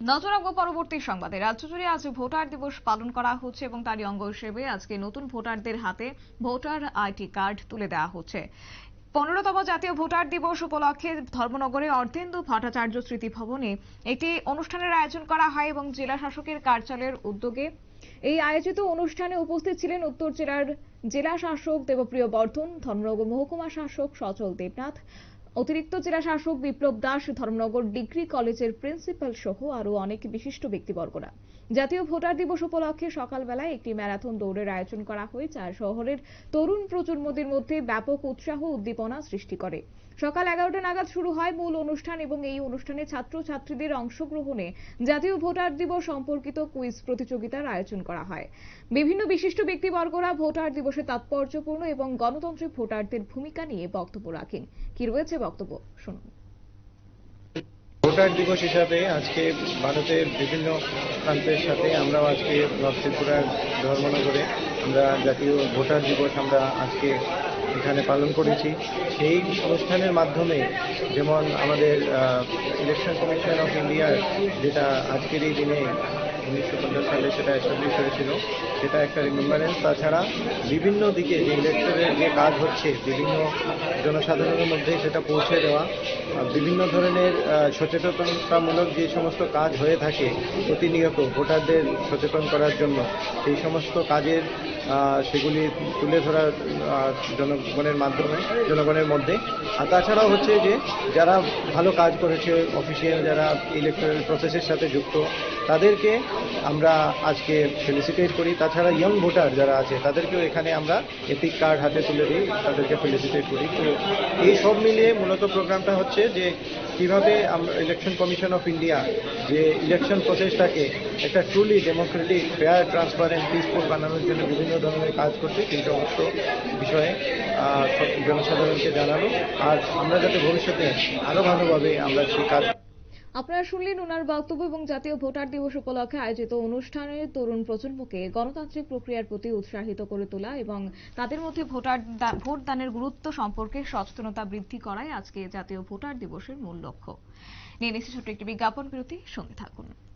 নজর রাখব পরবর্তী সংবাদে। রাজ্য জুড়ে আজ ভোটার দিবস পালন করা হচ্ছে এবং তারই অঙ্গ হিসেবে আজকে নতুন ভোটারদের হাতে ভোটার আইডি কার্ড তুলে দেওয়া হচ্ছে। পনেরোতম জাতীয় ভোটার দিবস উপলক্ষে ধর্মনগরে অর্ধেন্দু ভট্টাচার্য স্মৃতি ভবনে একটি অনুষ্ঠানের আয়োজন করা হয় এবং জেলা শাসকের কার্যালয়ের উদ্যোগে এই আয়োজিত অনুষ্ঠানে উপস্থিত ছিলেন উত্তর জেলার জেলা শাসক দেবপ্রিয় বর্ধন, ধর্মনগর মহকুমা শাসক সচল দেবনাথ অতিরিক্ত জেলা শাসক বিপ্লব দাস, ধর্মনগর ডিগ্রি কলেজের প্রিন্সিপাল সহ আরও অনেক বিশিষ্ট ব্যক্তিবর্গরা। জাতীয় ভোটার দিবস উপলক্ষে সকালবেলায় একটি ম্যারাথন দৌড়ের আয়োজন করা হয়, যা শহরের তরুণ প্রজন্মদের মধ্যে ব্যাপক উৎসাহ উদ্দীপনা সৃষ্টি করে। সকাল এগারোটা নাগাদ শুরু হয় মূল অনুষ্ঠান এবং এই অনুষ্ঠানে ছাত্রছাত্রীদের অংশগ্রহণে জাতীয় ভোটার দিবস সম্পর্কিত কুইজ প্রতিযোগিতার আয়োজন করা হয়। বিভিন্ন বিশিষ্ট ব্যক্তিবর্গরা ভোটার দিবসে তাৎপর্যপূর্ণ এবং গণতন্ত্রে ভোটারদের ভূমিকা নিয়ে বক্তব্য রাখেন। কি রয়েছে বক্তব্য শুনুন। ভোটার দিবস হিসাবে আজকে ভারতের বিভিন্ন প্রান্তের সাথে আমরাও আজকে নর্থ ত্রিপুরার ধর্মনগরে আমরা জাতীয় ভোটার দিবস আমরা আজকে এখানে পালন করেছি। সেই অনুষ্ঠানের মাধ্যমে যেমন আমাদের ইলেকশন কমিশন অফ ইন্ডিয়ার যেটা আজকের এই দিনে উনিশশো পঞ্চাশ সালে সেটা এস্টাবলিশ হয়েছিল। সেটা একটা রিমেম্বারেন্স তাছাড়া বিভিন্ন দিকে যে ইলেকশনের যে কাজ হচ্ছে, বিভিন্ন জনসাধারণের মধ্যে সেটা পৌঁছে দেওয়া বিভিন্ন ধরনের সচেতনতামূলক যে সমস্ত কাজ হয়ে থাকে প্রতিনিয়ত ভোটারদের সচেতন করার জন্য, সেই সমস্ত কাজের সেগুলি তুলে ধরার জনগণের মাধ্যমে, জনগণের মধ্যে। আর তাছাড়াও হচ্ছে যে, যারা ভালো কাজ করেছে অফিসিয়াল যারা ইলেকট্রাল প্রসেসের সাথে যুক্ত, তাদেরকে আমরা আজকে ফেলিসিটেট করি। তাছাড়া ইয়ং ভোটার যারা আছে, তাদেরকেও এখানে আমরা এপিক কার্ড হাতে তুলে দিই, তাদেরকে ফেলিসিটেট করি। তো এই সব মিলিয়ে মূলত প্রোগ্রামটা হচ্ছে যে, কীভাবে আমরা ইলেকশন কমিশন অফ ইন্ডিয়া যে ইলেকশন প্রসেসটাকে একটা truly democratic fair transparent peaceful বানানোর জন্য বিভিন্ন ধরনের কাজ করছে সেই সমস্ত বিষয়ে জনসাধারণকে জানানো। আর আমরা যাতে ভবিষ্যতে আরও ভালোভাবে আমরা সেই কাজ আপনারা শুনলেন ওনার বক্তব্য এবং জাতীয় ভোটার দিবস উপলক্ষে আয়োজিত অনুষ্ঠানে তরুণ প্রজন্মকে গণতান্ত্রিক প্রক্রিয়ার প্রতি উৎসাহিত করে তোলা এবং তাদের মধ্যে ভোটার দা- ভোট দানের গুরুত্ব সম্পর্কে সচেতনতা বৃদ্ধি করাই আজকে জাতীয় ভোটার দিবসের মূল লক্ষ্য। নিয়ে নিচ্ছে ছোট্ট একটি বিজ্ঞাপন বিরতি, সঙ্গে থাকুন।